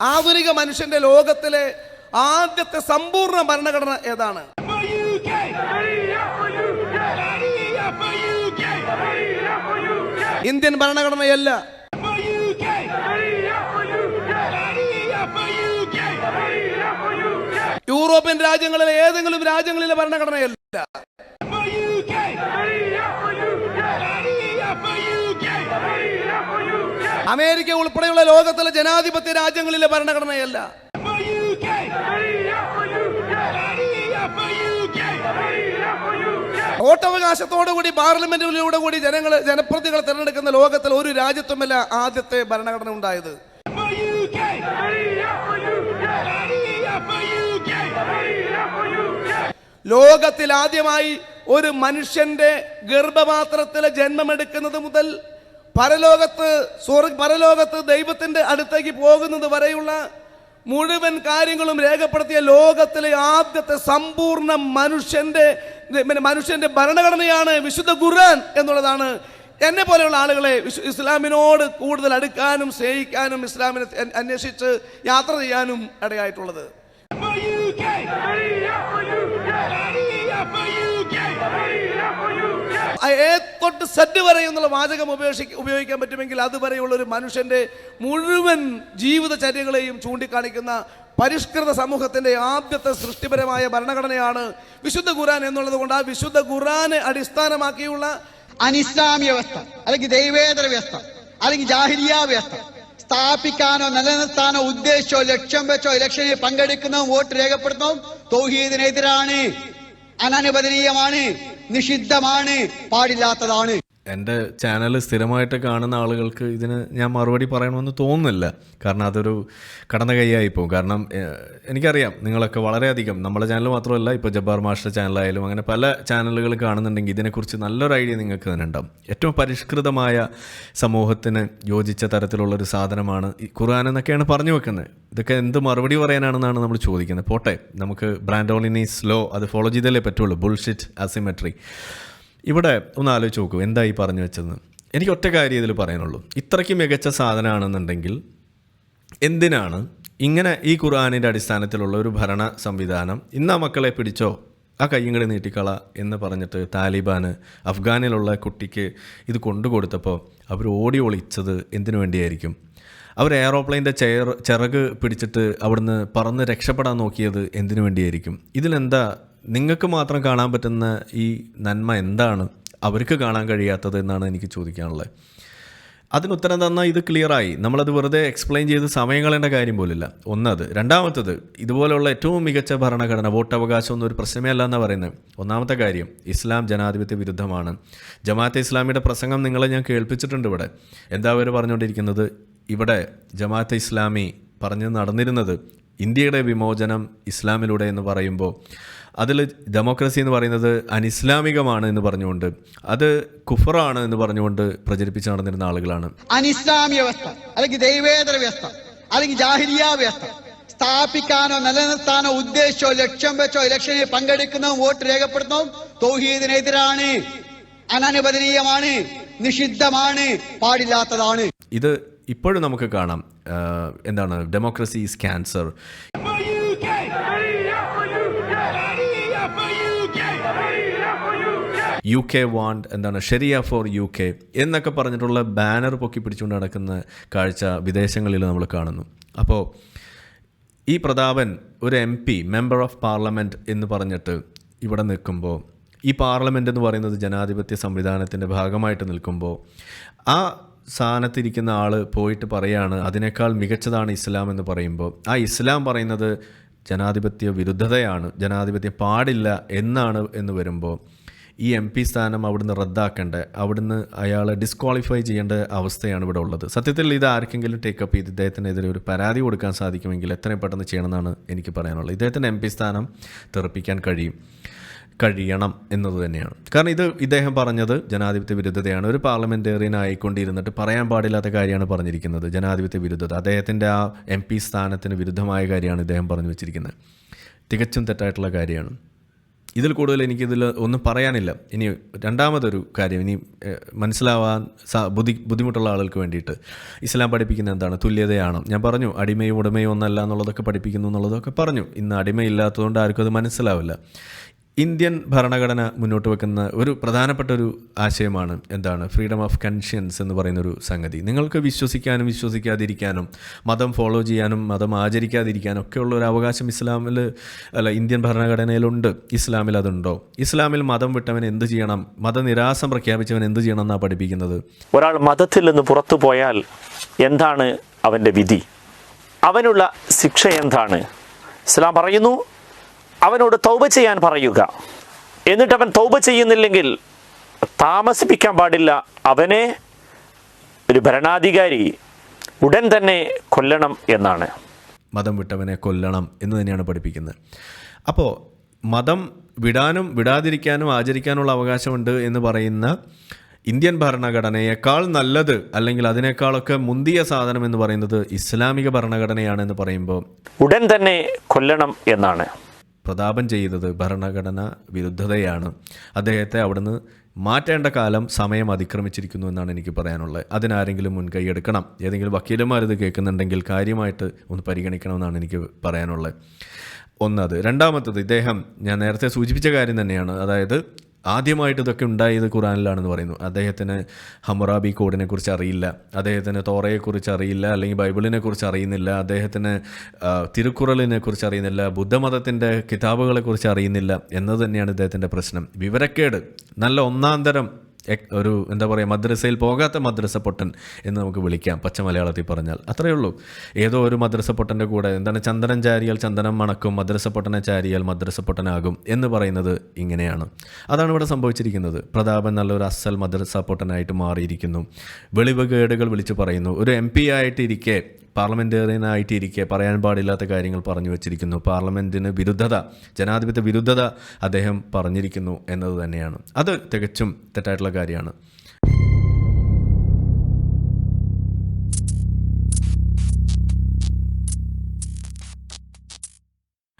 ആധുനിക മനുഷ്യന്റെ ലോകത്തിലെ ആദ്യത്തെ സമ്പൂർണ ഭരണഘടന ഏതാണ്. ഇന്ത്യൻ ഭരണഘടനയല്ല. യൂറോപ്യൻ രാജ്യങ്ങളിലെ ഏതെങ്കിലും രാജ്യങ്ങളിലെ ഭരണഘടനയല്ല അമേരിക്ക ഉൾപ്പെടെയുള്ള ലോകത്തിലെ ജനാധിപത്യ രാജ്യങ്ങളിലെ ഭരണഘടനയല്ല വോട്ടവകാശത്തോടുകൂടി പാർലമെന്റിലൂടെ കൂടി ജനങ്ങൾ ജനപ്രതികളെ തിരഞ്ഞെടുക്കുന്ന ലോകത്തിൽ ഒരു രാജ്യത്തുമല്ല ആദ്യത്തെ ഭരണഘടന ഉണ്ടായത്. ലോകത്തിൽ ആദ്യമായി ഒരു മനുഷ്യന്റെ ഗർഭപാത്രത്തിലെ ജന്മമെടുക്കുന്നത് മുതൽ പരലോകത്ത് സ്വർഗ പരലോകത്ത് ദൈവത്തിന്റെ അടുത്തേക്ക് പോകുന്നത് വരെയുള്ള മുഴുവൻ കാര്യങ്ങളും രേഖപ്പെടുത്തിയ ലോകത്തിലെ ആദ്യത്തെ സമ്പൂർണ മനുഷ്യന്റെ പിന്നെ മനുഷ്യന്റെ ഭരണഘടനയാണ് വിശുദ്ധ ഖുർആൻ എന്നുള്ളതാണ് എന്നെ പോലെയുള്ള ആളുകളെ ഇസ്ലാമിനോട് കൂടുതൽ അടുക്കാനും സ്നേഹിക്കാനും ഇസ്ലാമിനെ അന്വേഷിച്ച് യാത്ര ചെയ്യാനും ഇടയായിട്ടുള്ളത്. ഏ തൊട്ട് സെറ്റ് വരെ എന്നുള്ള വാചകം ഉപേക്ഷി ഉപയോഗിക്കാൻ പറ്റുമെങ്കിൽ അതുവരെയുള്ള ഒരു മനുഷ്യന്റെ മുഴുവൻ ജീവിതചര്യകളെയും ചൂണ്ടിക്കാണിക്കുന്ന പരിഷ്കൃത സമൂഹത്തിന്റെ ആദ്യത്തെ സൃഷ്ടിപരമായ ഭരണഘടനയാണ് വിശുദ്ധ ഖുറാൻ എന്നുള്ളത് കൊണ്ട് ആ വിശുദ്ധ ഖുറാനെ അടിസ്ഥാനമാക്കിയുള്ള അനിസ്ലാമിക വ്യവസ്ഥ അല്ലെങ്കിൽ ദൈവേതര വ്യവസ്ഥ അല്ലെങ്കിൽ ജാഹിരിയ വ്യവസ്ഥ. സ്ഥാപിക്കാനോ നിലനിർത്താനോ ഉദ്ദേശിച്ചോ ലക്ഷ്യം വെച്ചോ ഇലക്ഷനിൽ പങ്കെടുക്കുന്നതും വോട്ട് രേഖപ്പെടുത്തുന്നതും തൗഹീദിനെതിരാണ് അനനുവദനീയമാണ്. നിഷിദ്ധമാണ് പാടില്ലാത്തതാണ്. എന്റെ ചാനൽ സ്ഥിരമായിട്ട് കാണുന്ന ആളുകൾക്ക് ഇതിന് ഞാൻ മറുപടി പറയണമെന്ന് തോന്നുന്നില്ല. കാരണം അതൊരു കടന്ന കൈയായി പോകും. കാരണം എനിക്കറിയാം നിങ്ങളൊക്കെ വളരെയധികം നമ്മളെ ചാനൽ മാത്രമല്ല ഇപ്പോൾ ജബ്ബാർ മാസ്റ്റർ ചാനലായാലും അങ്ങനെ പല ചാനലുകൾ കാണുന്നുണ്ടെങ്കിൽ ഇതിനെക്കുറിച്ച് നല്ലൊരു ഐഡിയ നിങ്ങൾക്ക് തന്നെ ഉണ്ടാവും. ഏറ്റവും പരിഷ്കൃതമായ സമൂഹത്തിന് യോജിച്ച തരത്തിലുള്ളൊരു സാധനമാണ് ഈ ഖുർആൻ എന്നൊക്കെയാണ് പറഞ്ഞു വെക്കുന്നത്. ഇതൊക്കെ എന്ത് മറുപടി പറയാനാണെന്നാണ് നമ്മൾ ചോദിക്കുന്നത്. പോട്ടെ നമുക്ക് ബ്രാൻഡോളിനി സ്ലോ അത് ഫോളോ ചെയ്തല്ലേ പറ്റുള്ളൂ. ബുൾഷിറ്റ് അസിമെട്രി ഇവിടെ ഒന്ന് ആലോചിച്ച് നോക്കൂ എന്താ ഈ പറഞ്ഞു വെച്ചതെന്ന് എനിക്ക് ഒറ്റ കാര്യം ഇതിൽ പറയാനുള്ളൂ. ഇത്രയ്ക്ക് മികച്ച സാധനമാണെന്നുണ്ടെങ്കിൽ എന്തിനാണ് ഇങ്ങനെ ഈ ഖുർആാനിന്റെ അടിസ്ഥാനത്തിലുള്ള ഒരു ഭരണ സംവിധാനം ഇന്ന് ആ മക്കളെ പിടിച്ചോ? ആ കയ്യങ്ങളെ നീട്ടിക്കള എന്ന് പറഞ്ഞിട്ട് താലിബാന് അഫ്ഗാനിലുള്ള കുട്ടിക്ക് ഇത് കൊണ്ടുകൊടുത്തപ്പോൾ അവർ ഓടി ഒളിച്ചത് എന്തിനു വേണ്ടിയായിരിക്കും? അവർ എയറോപ്ലെയിന്റെ ചെയർ ചിറക് പിടിച്ചിട്ട് അവിടുന്ന് പറന്ന് രക്ഷപ്പെടാൻ നോക്കിയത് എന്തിനു വേണ്ടിയായിരിക്കും? ഇതിലെന്താ നിങ്ങൾക്ക് മാത്രം കാണാൻ പറ്റുന്ന ഈ നന്മ എന്താണ്? അവർക്ക് കാണാൻ കഴിയാത്തത് എന്നാണ് എനിക്ക് ചോദിക്കാനുള്ളത്. അതിന് ഉത്തരം തന്നാൽ ഇത് ക്ലിയറായി നമ്മളത് വെറുതെ എക്സ്പ്ലെയിൻ ചെയ്ത് സമയം കളയേണ്ട കാര്യം പോലില്ല. ഒന്നത്. രണ്ടാമത്തത് ഇതുപോലെയുള്ള ഏറ്റവും മികച്ച ഭരണഘടന വോട്ടവകാശം ഒന്നും ഒരു പ്രശ്നമേ അല്ല എന്നാണ് പറയുന്നത്. ഒന്നാമത്തെ കാര്യം ഇസ്ലാം ജനാധിപത്യ വിരുദ്ധമാണ്. ജമാഅത്തെ ഇസ്ലാമിയുടെ പ്രസംഗം നിങ്ങളെ ഞാൻ കേൾപ്പിച്ചിട്ടുണ്ട് ഇവിടെ. എന്താ അവർ പറഞ്ഞുകൊണ്ടിരിക്കുന്നത്? ഇവിടെ ജമാഅത്തെ ഇസ്ലാമി പറഞ്ഞ് നടന്നിരുന്നത് ഇന്ത്യയുടെ വിമോചനം ഇസ്ലാമിലൂടെ എന്ന് പറയുമ്പോൾ അതിൽ ഡെമോക്രസി എന്ന് പറയുന്നത് അനിസ്ലാമികമാണ് എന്ന് പറഞ്ഞുകൊണ്ട് അത് കുഫറാണ് എന്ന് പറഞ്ഞുകൊണ്ട് പ്രചരിപ്പിച്ച് നടന്നിരുന്ന ആളുകളാണ്. അനിസ്ലാമിക വ്യവസ്ഥ അല്ലെങ്കിൽ ദൈവേതര വ്യവസ്ഥ അല്ലെങ്കിൽ ജാഹിരിയ വ്യവസ്ഥ. സ്ഥാപിക്കാനോ നിലനിർത്താനോ ഉദ്ദേശിച്ചോ ലക്ഷ്യം വെച്ചോ ഇലക്ഷനിൽ പങ്കെടുക്കുന്നതും വോട്ട് രേഖപ്പെടുത്തുന്നതും തൗഹീദിനെതിരാണ്. അനനുവദനീയമാണ് നിഷിദ്ധമാണ് പാടില്ലാത്തതാണ്. ഇത് ഇപ്പോഴും നമുക്ക് കാണാം. എന്താണ്? Democracy is cancer. U K want എന്താണ് ഷെരിയ ഫോർ യു കെ എന്നൊക്കെ പറഞ്ഞിട്ടുള്ള ബാനർ പൊക്കി പിടിച്ചുകൊണ്ട് നടക്കുന്ന കാഴ്ച വിദേശങ്ങളിൽ നമ്മൾ കാണുന്നു. അപ്പോൾ ഈ പ്രതാപൻ ഒരു M P member of parliament എന്ന് പറഞ്ഞിട്ട് ഇവിടെ നിൽക്കുമ്പോൾ ഈ പാർലമെന്റ് എന്ന് പറയുന്നത് ജനാധിപത്യ സംവിധാനത്തിന്റെ ഭാഗമായിട്ട് നിൽക്കുമ്പോൾ ആ സ്ഥാനത്തിരിക്കുന്ന ആൾ പോയിട്ട് പറയാണ് അതിനേക്കാൾ മികച്ചതാണ് ഇസ്ലാം എന്ന് പറയുമ്പോൾ ആ ഇസ്ലാം പറയുന്നത് ജനാധിപത്യ വിരുദ്ധതയാണ് ജനാധിപത്യം പാടില്ല എന്നാണ് എന്ന് വരുമ്പോൾ ഈ എം പി സ്ഥാനം അവിടുന്ന് റദ്ദാക്കേണ്ട അവിടുന്ന് അയാളെ ഡിസ്ക്വാളിഫൈ ചെയ്യേണ്ട അവസ്ഥയാണ് ഇവിടെ ഉള്ളത്. സത്യത്തിൽ ഇത് ആർക്കെങ്കിലും ടേക്കപ്പ് ചെയ്ത് ഇദ്ദേഹത്തിനെതിരെ ഒരു പരാതി കൊടുക്കാൻ സാധിക്കുമെങ്കിൽ എത്രയും പെട്ടെന്ന് ചെയ്യണമെന്നാണ് എനിക്ക് പറയാനുള്ളത്. ഇദ്ദേഹത്തിന്റെ എം പി സ്ഥാനം തെറപ്പിക്കാൻ കഴിയും. കഴിയണം എന്നത് തന്നെയാണ്. കാരണം ഇത് ഇദ്ദേഹം പറഞ്ഞത് ജനാധിപത്യ വിരുദ്ധതയാണ്. ഒരു പാർലമെന്റേറിയൻ ആയിക്കൊണ്ടിരുന്നിട്ട് പറയാൻ പാടില്ലാത്ത കാര്യമാണ് പറഞ്ഞിരിക്കുന്നത്. ജനാധിപത്യ വിരുദ്ധത. അദ്ദേഹത്തിന്റെ ആ എം പി സ്ഥാനത്തിന് വിരുദ്ധമായ കാര്യമാണ് ഇദ്ദേഹം പറഞ്ഞു വെച്ചിരിക്കുന്നത്. തികച്ചും തെറ്റായിട്ടുള്ള കാര്യമാണ്. ഇതിൽ കൂടുതൽ എനിക്കിതിൽ ഒന്നും പറയാനില്ല. ഇനി രണ്ടാമതൊരു കാര്യം. ഇനി മനസ്സിലാവാൻ ബുദ്ധി ബുദ്ധിമുട്ടുള്ള ആളുകൾക്ക് വേണ്ടിയിട്ട് ഇസ്ലാം പഠിപ്പിക്കുന്ന എന്താണ്? തുല്യതയാണ്. ഞാൻ പറഞ്ഞു അടിമയും ഉടമയും ഒന്നല്ല എന്നുള്ളതൊക്കെ പഠിപ്പിക്കുന്നു എന്നുള്ളതൊക്കെ പറഞ്ഞു. ഇന്ന് അടിമയില്ലാത്തതുകൊണ്ട് ആർക്കും അത് മനസ്സിലാവില്ല. ഇന്ത്യൻ ഭരണഘടന മുന്നോട്ട് വെക്കുന്ന ഒരു പ്രധാനപ്പെട്ട ഒരു ആശയമാണ് എന്താണ് ഫ്രീഡം ഓഫ് കൺഷ്യൻസ് എന്ന് പറയുന്ന ഒരു സംഗതി. നിങ്ങൾക്ക് വിശ്വസിക്കാനും വിശ്വസിക്കാതിരിക്കാനും മതം ഫോളോ ചെയ്യാനും മതം ആചരിക്കാതിരിക്കാനും ഒക്കെയുള്ള ഒരു അവകാശം ഇസ്ലാമിൽ അല്ല ഇന്ത്യൻ ഭരണഘടനയിലുണ്ട്. ഇസ്ലാമിൽ അതുണ്ടോ? ഇസ്ലാമിൽ മതം വിട്ടവൻ എന്ത് ചെയ്യണം? മതനിരാസം പ്രഖ്യാപിച്ചവൻ എന്ത് ചെയ്യണം എന്നാണ് പഠിപ്പിക്കുന്നത്? ഒരാൾ മതത്തിൽ നിന്ന് പുറത്തു പോയാൽ എന്താണ് അവന്റെ വിധി? അവനുള്ള ശിക്ഷ എന്താണ്? ഇസ്ലാം പറയുന്നു അവനോട് തൗബ ചെയ്യാൻ പറയുക. എന്നിട്ട് അവൻ തൗബ ചെയ്യുന്നില്ലെങ്കിൽ താമസിപ്പിക്കാൻ പാടില്ല. അവനെ ഒരു ഭരണാധികാരി ഉടൻ തന്നെ കൊല്ലണം എന്നാണ്. മതം വിട്ടവനെ കൊല്ലണം എന്ന് തന്നെയാണ് പഠിപ്പിക്കുന്നത്. അപ്പോൾ മതം വിടാനും വിടാതിരിക്കാനും ആചരിക്കാനുള്ള അവകാശമുണ്ട് എന്ന് പറയുന്ന ഇന്ത്യൻ ഭരണഘടനയേക്കാൾ നല്ലത് അല്ലെങ്കിൽ അതിനേക്കാളൊക്കെ മുന്തിയ സാധനം എന്ന് പറയുന്നത് ഇസ്ലാമിക ഭരണഘടനയാണെന്ന് പറയുമ്പോൾ ഉടൻ തന്നെ കൊല്ലണം എന്നാണ്. പ്രതാപൻ ചെയ്തത് ഭരണഘടന വിരുദ്ധതയാണ്. അദ്ദേഹത്തെ അവിടുന്ന് മാറ്റേണ്ട കാലം സമയം അതിക്രമിച്ചിരിക്കുന്നു എന്നാണ് എനിക്ക് പറയാനുള്ളത്. അതിനാരെങ്കിലും മുൻകൈ എടുക്കണം. ഏതെങ്കിലും വക്കീലന്മാർ ഇത് കേൾക്കുന്നുണ്ടെങ്കിൽ കാര്യമായിട്ട് ഒന്ന് പരിഗണിക്കണമെന്നാണ് എനിക്ക് പറയാനുള്ളത്. ഒന്നത്. രണ്ടാമത്തത് ഇദ്ദേഹം ഞാൻ നേരത്തെ സൂചിപ്പിച്ച കാര്യം തന്നെയാണ്. അതായത് ആദ്യമായിട്ട് ഇതൊക്കെ ഉണ്ടായത് ഖുറാനിലാണെന്ന് പറയുന്നു. അദ്ദേഹത്തിന് ഹമറാബി കോഡിനെ കുറിച്ച് അറിയില്ല. അദ്ദേഹത്തിന് തോറയെക്കുറിച്ച് അറിയില്ല. അല്ലെങ്കിൽ ബൈബിളിനെ കുറിച്ച് അറിയുന്നില്ല. അദ്ദേഹത്തിന് തിരുക്കുറളിനെ കുറിച്ച് അറിയുന്നില്ല. ബുദ്ധമതത്തിന്റെ കിതാബുകളെക്കുറിച്ച് അറിയുന്നില്ല. എന്നത് തന്നെയാണ് ഇദ്ദേഹത്തിന്റെ പ്രശ്നം. വിവരക്കേട്. നല്ല ഒന്നാം തരം ഒരു എന്താ പറയുക മദ്രസയിൽ പോകാത്ത മദ്രസ പൊട്ടൻ എന്ന് നമുക്ക് വിളിക്കാം പച്ച മലയാളത്തിൽ പറഞ്ഞാൽ. അത്രയേ ഉള്ളൂ. ഏതോ ഒരു മദ്രസ പൊട്ടന്റെ കൂടെ എന്താണ് ചന്ദനം ചാരിയാൽ ചന്ദനം മണക്കും മദ്രസ പൊട്ടനെ ചാരിയാൽ മദ്രസ പൊട്ടനാകും എന്ന് പറയുന്നത് ഇങ്ങനെയാണ്. അതാണ് ഇവിടെ സംഭവിച്ചിരിക്കുന്നത്. പ്രതാപൻ നല്ലൊരു അസൽ മദ്രസ പൊട്ടനായിട്ട് മാറിയിരിക്കുന്നു. വെളിവ് കേടുകൾ വിളിച്ചു പറയുന്നു. ഒരു എം പി ആയിട്ടിരിക്കെ പാർലമെന്റേറിയനായിട്ട് ഇരിക്കെ പറയാൻ പാടില്ലാത്ത കാര്യങ്ങൾ പറഞ്ഞു വച്ചിരിക്കുന്നു. പാർലമെന്റിന് വിരുദ്ധത ജനാധിപത്യ വിരുദ്ധത അദ്ദേഹം പറഞ്ഞിരിക്കുന്നു എന്നത് തന്നെയാണ്. അത് തികച്ചും തെറ്റായിട്ടുള്ള കാര്യമാണ്.